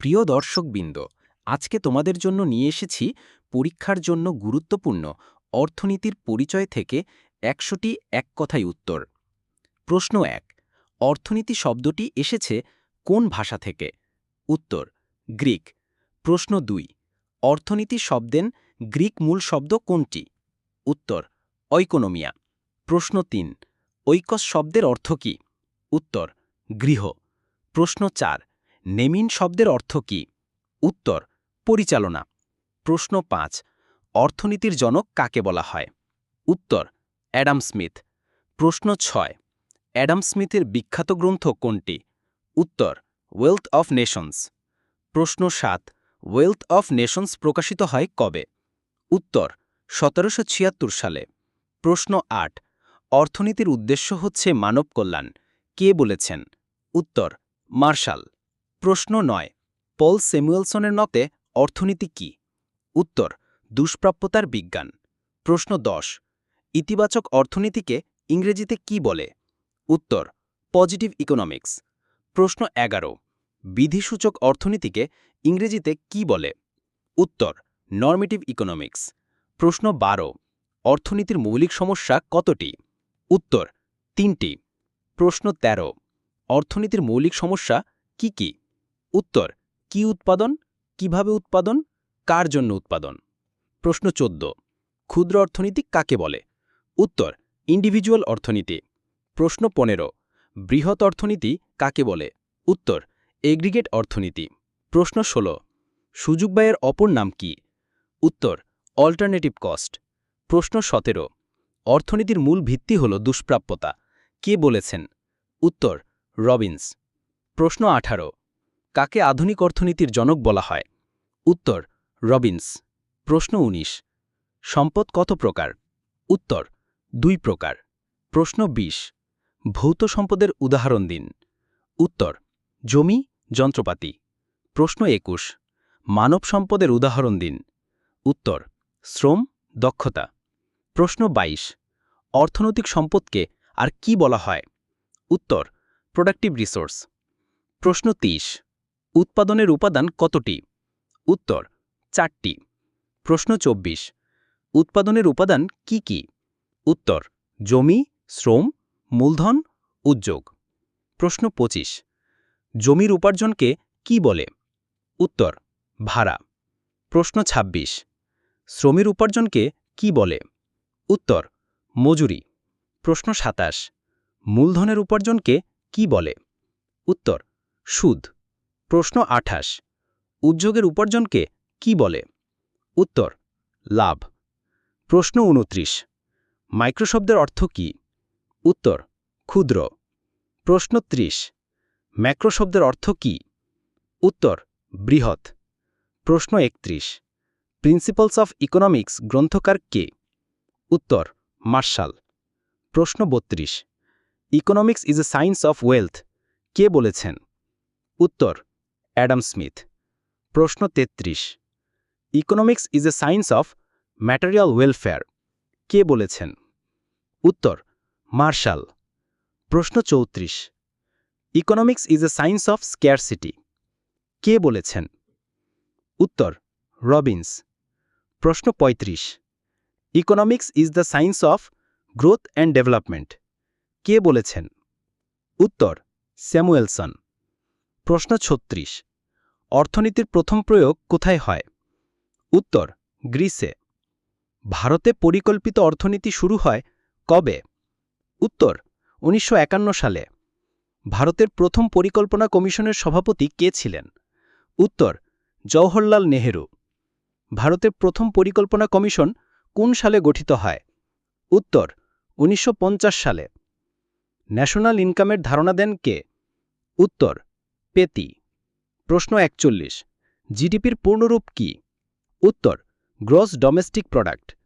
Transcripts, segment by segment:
প্রিয় দর্শকবৃন্দ, আজকে তোমাদের জন্য নিয়ে এসেছি পরীক্ষার জন্য গুরুত্বপূর্ণ অর্থনীতির পরিচয় থেকে একশোটি এক কথায় উত্তর। প্রশ্ন এক, অর্থনীতি শব্দটি এসেছে কোন ভাষা থেকে? উত্তর, গ্রিক। প্রশ্ন দুই, অর্থনীতি শব্দেন গ্রিক মূল শব্দ কোনটি? উত্তর, ঐকোনমিয়া। প্রশ্ন তিন, ঐকস শব্দের অর্থ কী? উত্তর, গৃহ। প্রশ্ন চার নেমিন শব্দের অর্থ কী? উত্তর, পরিচালনা। প্রশ্ন পাঁচ, অর্থনীতির জনক কাকে বলা হয়? উত্তর, অ্যাডাম স্মিথ। প্রশ্ন ছয়, অ্যাডাম স্মিথের বিখ্যাত গ্রন্থ কোনটি? উত্তর, ওয়েলথ অফ নেশনস। প্রশ্ন সাত, ওয়েলথ অফ নেশনস প্রকাশিত হয় কবে? উত্তর, সতেরোশো ছিয়াত্তর সালে। প্রশ্ন আট, অর্থনীতির উদ্দেশ্য হচ্ছে মানব কল্যাণ। কে বলেছেন? উত্তর, মার্শাল। প্রশ্ন নয়, পল স্যামুয়েলসনের মতে অর্থনীতি কি? উত্তর, দুষ্প্রাপ্যতার বিজ্ঞান। প্রশ্ন দশ, ইতিবাচক অর্থনীতিকে ইংরেজিতে কি বলে? উত্তর, পজিটিভ ইকোনমিক্স। প্রশ্ন এগারো, বিধিসূচক অর্থনীতিকে ইংরেজিতে কি বলে? উত্তর, নর্মেটিভ ইকোনমিক্স। প্রশ্ন বারো, অর্থনীতির মৌলিক সমস্যা কতটি? উত্তর, তিনটি। প্রশ্ন ১৩ অর্থনীতির মৌলিক সমস্যা কি কি? উত্তর, কি উৎপাদন, কীভাবে উৎপাদন, কার জন্য উৎপাদন? প্রশ্ন ১৪ ক্ষুদ্র অর্থনীতি কাকে বলে? উত্তর ইন্ডিভিজুয়াল অর্থনীতি। প্রশ্ন ১৫ বৃহৎ অর্থনীতি কাকে বলে? উত্তর এগ্রিগেট অর্থনীতি। প্রশ্ন ১৬ সুযোগ ব্যয়ের অপর নাম কি? উত্তর অল্টারনেটিভ কস্ট প্রশ্ন ১৭ অর্থনীতির মূল ভিত্তি হল দুষ্প্রাপ্যতা। কে বলেছেন? উত্তর, রবিন্স। প্রশ্ন ১৮ কাকে আধুনিক অর্থনীতির জনক বলা হয়? উত্তর, রবিন্স। প্রশ্ন ১৯ সম্পদ কত প্রকার? উত্তর, দুই প্রকার। প্রশ্ন ২০ ভৌত সম্পদের উদাহরণ দিন। উত্তর, জমি, যন্ত্রপাতি। প্রশ্ন ২১ মানব সম্পদের উদাহরণ দিন। উত্তর, শ্রম, দক্ষতা। প্রশ্ন ২২ অর্থনৈতিক সম্পদকে আর কি বলা হয়? উত্তর, প্রোডাক্টিভ রিসোর্স। প্রশ্ন ৩০ উৎপাদনের উপাদান কতটি? উত্তর, চারটি। প্রশ্ন ২৪ উৎপাদনের উপাদান কি কি? উত্তর, জমি, শ্রম, মূলধন, উদ্যোগ। প্রশ্ন ২৫ জমির উপার্জনকে কি বলে? উত্তর, ভাড়া। প্রশ্ন ২৬ শ্রমের উপার্জনকে কি বলে? উত্তর, মজুরি। প্রশ্ন ২৭ মূলধনের উপার্জনকে কি বলে? উত্তর, সুদ। প্রশ্ন ২৮ উদ্যোগের উপার্জনকে কি বলে? উত্তর, লাভ। প্রশ্ন ২৯ মাইক্রোশব্দের অর্থ কি? উত্তর, ক্ষুদ্র। প্রশ্ন ৩০ ম্যাক্রোশব্দের অর্থ কি? উত্তর, বৃহৎ। প্রশ্ন ৩১ প্রিন্সিপালস অফ ইকোনমিক্স গ্রন্থকার কে? উত্তর, মার্শাল। প্রশ্ন ৩২ economics is a science of wealth, কে বলেছেন? উত্তর অ্যাডাম স্মিথ। প্রশ্ন ৩৩ economics is a science of material welfare. কে বলেছেন? উত্তর, মার্শাল। প্রশ্ন ৩৪ economics is a science of scarcity. কে বলেছেন? উত্তর, রবিন্স। প্রশ্ন ৩৫ economics is the science of growth and development. কে বলেছেন? উত্তর, স্যামুয়েলসন। প্রশ্ন ৩৬ অর্থনীতির প্রথম প্রয়োগ কোথায় হয়? উত্তর, গ্রিসে। ভারতে পরিকল্পিত অর্থনীতি শুরু হয় কবে? উত্তর, উনিশশো একান্ন সালে। ভারতের প্রথম পরিকল্পনা কমিশনের সভাপতি কে ছিলেন? উত্তর, জওহরলাল নেহেরু। ভারতের প্রথম পরিকল্পনা কমিশন কোন সালে গঠিত হয়? উত্তর, উনিশশো পঞ্চাশ সালে। ন্যাশনাল ইনকামের ধারণা দেন কে? উত্তর, পেতি। প্রশ্ন একচল্লিশ। জিডিপির পূর্ণরূপ কি? উত্তর, গ্রস ডোমেস্টিক প্রোডাক্ট।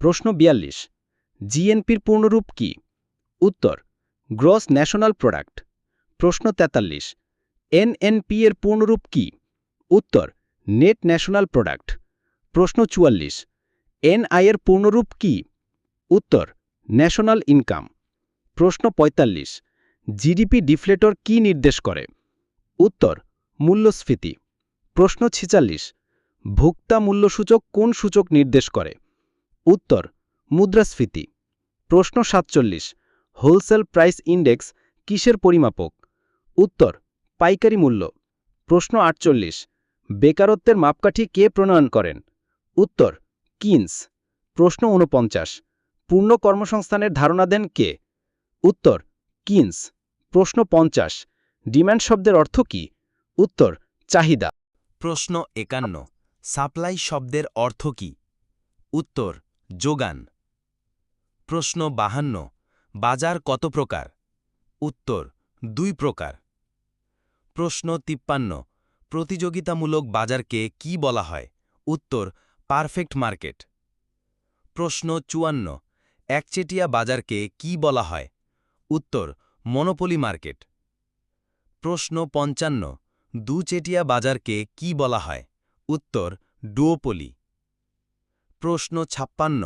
প্রশ্ন বিয়াল্লিশ। জিএনপির পূর্ণরূপ কি? উত্তর, গ্রস ন্যাশনাল প্রোডাক্ট। প্রশ্ন ৪৩ এনএনপি এর পূর্ণরূপ কি? উত্তর, নেট ন্যাশনাল প্রোডাক্ট। প্রশ্ন চুয়াল্লিশ। এনআই এর পূর্ণরূপ কি? উত্তর, ন্যাশনাল ইনকাম। প্রশ্ন ৪৫ জিডিপি ডিফ্লেটর কি নির্দেশ করে? উত্তর মূল্যস্ফীতি। প্রশ্ন ছিচাল্লিশ ভোক্তা মূল্যসূচক কোন সূচক নির্দেশ করে? উত্তর, মুদ্রাস্ফীতি। প্রশ্ন সাতচল্লিশ, হোলসেল প্রাইস ইন্ডেক্স কিসের পরিমাপক? উত্তর, পাইকারি মূল্য। প্রশ্ন আটচল্লিশ, বেকারত্বের মাপকাঠি কে প্রণয়ন করেন? উত্তর, কিন্স। প্রশ্ন উনপঞ্চাশ পূর্ণ কর্মসংস্থানের ধারণা দেন কে? উত্তর, কিন্স। প্রশ্ন পঞ্চাশ, ডিম্যান্ড শব্দের অর্থ কি? উত্তর, চাহিদা। প্রশ্ন একান্ন, সাপ্লাই শব্দের অর্থ কি? উত্তর, যোগান। প্রশ্ন বাহান্ন, বাজার কত প্রকার? উত্তর, দুই প্রকার। প্রশ্ন তিপ্পান্ন, প্রতিযোগিতামূলক বাজারকে কি বলা হয়? উত্তর, পারফেক্ট মার্কেট। প্রশ্ন চুয়ান্ন, একচেটিয়া বাজারকে কি বলা হয়? উত্তর, মনোপলি মার্কেট। প্রশ্ন পঞ্চান্ন দুচেটিয়া বাজারকে কি বলা হয়? উত্তর ডুওপলি প্রশ্ন ছাপ্পান্ন,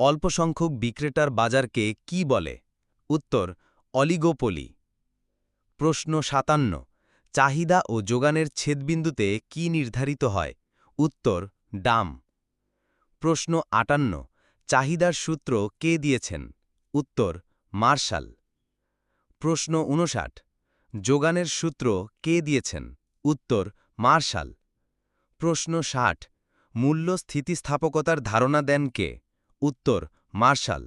অল্পসংখ্যক বিক্রেতার বাজারকে কি বলে? উত্তর, অলিগোপলি। প্রশ্ন সাতান্ন, চাহিদা ও যোগানের ছেদবিন্দুতে কি নির্ধারিত হয়? উত্তর ডাম প্রশ্ন আটান্ন, চাহিদার সূত্র কে দিয়েছেন? উত্তর, মার্শাল। প্রশ্ন উনষাট যোগানের সূত্র কে দিয়েছেন? উত্তর, মার্শাল। প্রশ্ন ষাট, মূল্য স্থিতিস্থাপকতার ধারণা দেন কে? উত্তর, মার্শাল।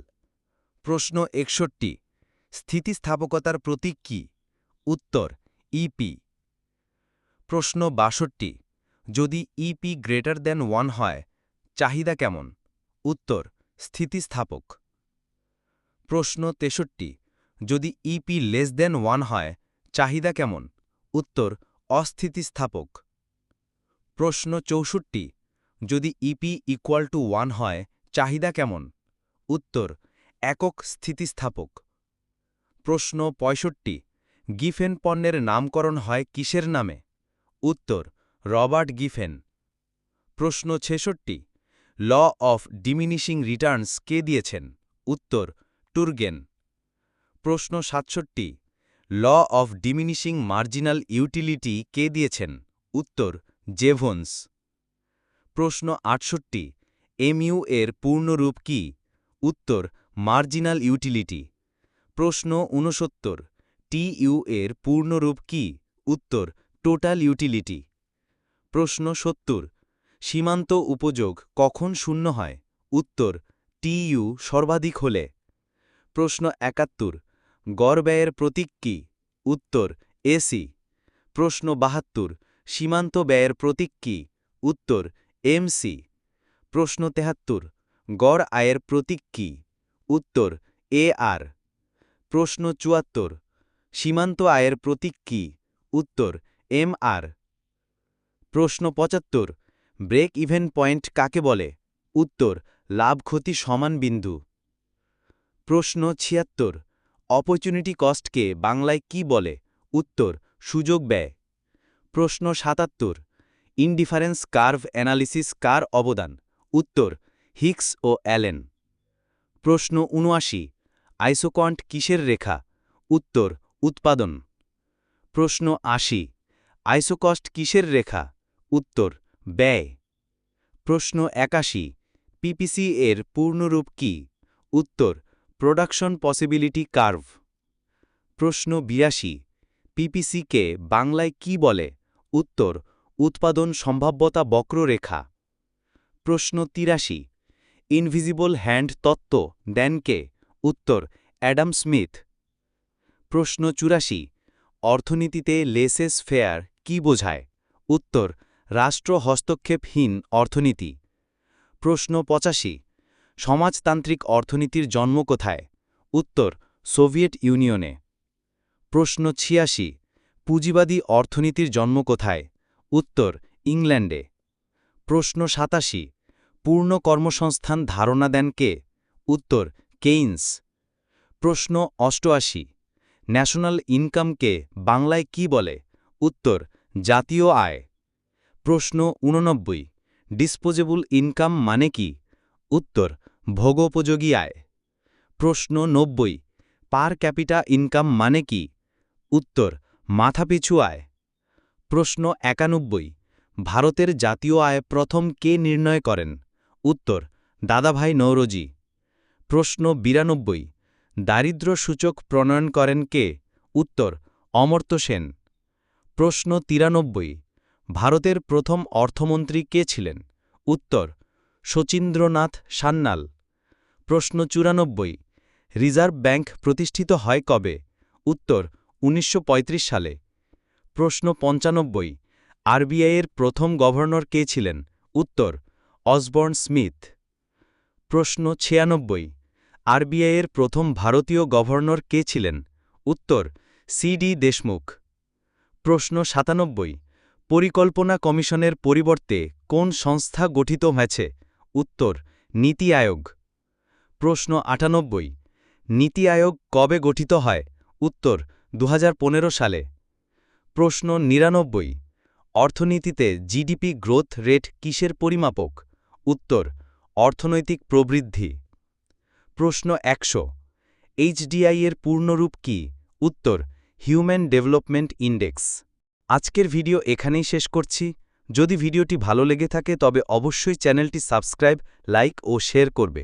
প্রশ্ন একষট্টি, স্থিতিস্থাপকতার প্রতীক কি? উত্তর ইপি প্রশ্ন বাষট্টি, যদি ইপি গ্রেটার দেন ওয়ান হয়, চাহিদা কেমন? উত্তর, স্থিতিস্থাপক। প্রশ্ন তেষট্টি, যদি ইপি লেস দেন ওয়ান হয় চাহিদা কেমন? উত্তর, অস্থিতিস্থাপক। প্রশ্ন চৌষট্টি, যদি ইপি ইকুয়াল টু ওয়ান হয়, চাহিদা কেমন? উত্তর, একক স্থিতিস্থাপক। প্রশ্ন পঁয়ষট্টি, গিফেন পণ্যের নামকরণ হয় কিসের নামে? উত্তর, রবার্ট গিফেন। প্রশ্ন ছেষট্টি, ল অফ ডিমিনিশিং রিটার্নস কে দিয়েছেন? উত্তর, টুরগেন। প্রশ্ন সাতষট্টি law of diminishing marginal utility কে দিয়েছেন? উত্তর, জেভন্স। প্রশ্ন আটষট্টি, এমইউ এর পূর্ণরূপ কি? উত্তর, মার্জিনাল ইউটিলিটি। প্রশ্ন ঊনসত্তর টিইউ এর পূর্ণরূপ কি? উত্তর, টোটাল ইউটিলিটি। প্রশ্ন সত্তর, সীমান্ত উপযোগ কখন শূন্য হয়? উত্তর টিইউ সর্বাধিক হলে। প্রশ্ন একাত্তর গড় ব্যয়ের প্রতীক কি? উত্তর এসি প্রশ্ন বাহাত্তর, সীমান্ত ব্যয়ের প্রতীক কি? উত্তর এমসি প্রশ্ন তেহাত্তর, গড় আয়ের প্রতীক কি? উত্তর, এ আর। প্রশ্ন চুয়াত্তর, সীমান্ত আয়ের প্রতীক কি? উত্তর, এম আর। প্রশ্ন পঁচাত্তর, ব্রেক ইভেন পয়েন্ট কাকে বলে? উত্তর, লাভ ক্ষতি সমান বিন্দু। প্রশ্ন ছিয়াত্তর অপরচুনিটি কস্টকে বাংলায় কি বলে? উত্তর, সুযোগ ব্যয়। প্রশ্ন সাতাত্তর, ইনডিফারেন্স কার্ভ অ্যানালিসিস কার অবদান? উত্তর, হিক্স ও অ্যালেন। প্রশ্ন উনআশি আইসোকন্ট কিসের রেখা? উত্তর, উৎপাদন। প্রশ্ন আশি, আইসোকস্ট কিসের রেখা? উত্তর, ব্যয়। প্রশ্ন একাশি, পিপিসি এর পূর্ণরূপ কি? উত্তর প্রোডাকশন পসিবিলিটি কার্ভ। প্রশ্ন বিরাশি পিপিসিকে বাংলায় কি বলে? উত্তর, উৎপাদন সম্ভাব্যতা বক্ররেখা। প্রশ্ন তিরাশি, ইনভিজিবল হ্যান্ড তত্ত্ব দেনকে উত্তর, অ্যাডাম স্মিথ। প্রশ্ন চুরাশি, অর্থনীতিতে লেসেস ফেয়ার কি বোঝায়? উত্তর, রাষ্ট্র হস্তক্ষেপহীন অর্থনীতি। প্রশ্ন পঁচাশি সমাজতান্ত্রিক অর্থনীতির জন্ম কোথায়? উত্তর, সোভিয়েত ইউনিয়নে। প্রশ্ন ছিয়াশি, পুঁজিবাদী অর্থনীতির জন্ম কোথায়? উত্তর, ইংল্যান্ডে। প্রশ্ন সাতাশি, পূর্ণ কর্মসংস্থান ধারণা দেন কে? উত্তর, কেইন্স। প্রশ্ন অষ্টআশি, ন্যাশনাল ইনকামকে বাংলায় কি বলে? উত্তর, জাতীয় আয়। প্রশ্ন উননব্বই ডিসপোজেবল ইনকাম মানে কি? উত্তর ভোগোপযোগী আয়। প্রশ্ন নব্বই, পার ক্যাপিটা ইনকাম মানে কি? উত্তর, মাথাপিছু আয়। প্রশ্ন একানব্বই, ভারতের জাতীয় আয় প্রথম কে নির্ণয় করেন? উত্তর, দাদাভাই নৌরোজি। প্রশ্ন বিরানব্বই, দারিদ্র সূচক প্রণয়ন করেন কে? উত্তর, অমর্ত্য সেন। প্রশ্ন তিরানব্বই, ভারতের প্রথম অর্থমন্ত্রী কে ছিলেন? উত্তর, শচীন্দ্রনাথ সান্যাল প্রশ্ন চুরানব্বই। রিজার্ভ ব্যাংক প্রতিষ্ঠিত হয় কবে? উত্তর, উনিশশো পঁয়ত্রিশ সালে। প্রশ্ন পঞ্চানব্বই। আরবিআইয়ের প্রথম গভর্নর কে ছিলেন? উত্তর, অসবর্ন স্মিথ। প্রশ্ন ছিয়ানব্বই। আরবিআইয়ের প্রথম ভারতীয় গভর্নর কে ছিলেন? উত্তর সিডি দেশমুখ। প্রশ্ন সাতানব্বই। পরিকল্পনা কমিশনের পরিবর্তে কোন সংস্থা গঠিত হয়েছে? উত্তর, নীতি আয়োগ। প্রশ্ন আটানব্বই। নীতি আয়োগ কবে গঠিত হয়? উত্তর দু হাজার পনেরো সালে। প্রশ্ন নিরানব্বই। অর্থনীতিতে জিডিপি গ্রোথ রেট কিসের পরিমাপক? উত্তর, অর্থনৈতিক প্রবৃদ্ধি। প্রশ্ন একশো। এইচডিআই এর পূর্ণরূপ কি? উত্তর, হিউম্যান ডেভেলপমেন্ট ইন্ডেক্স। আজকের ভিডিও এখানেই শেষ করছি। যদি ভিডিওটি ভালো লেগে থাকে তবে অবশ্যই চ্যানেলটি সাবস্ক্রাইব, লাইক ও শেয়ার করবে।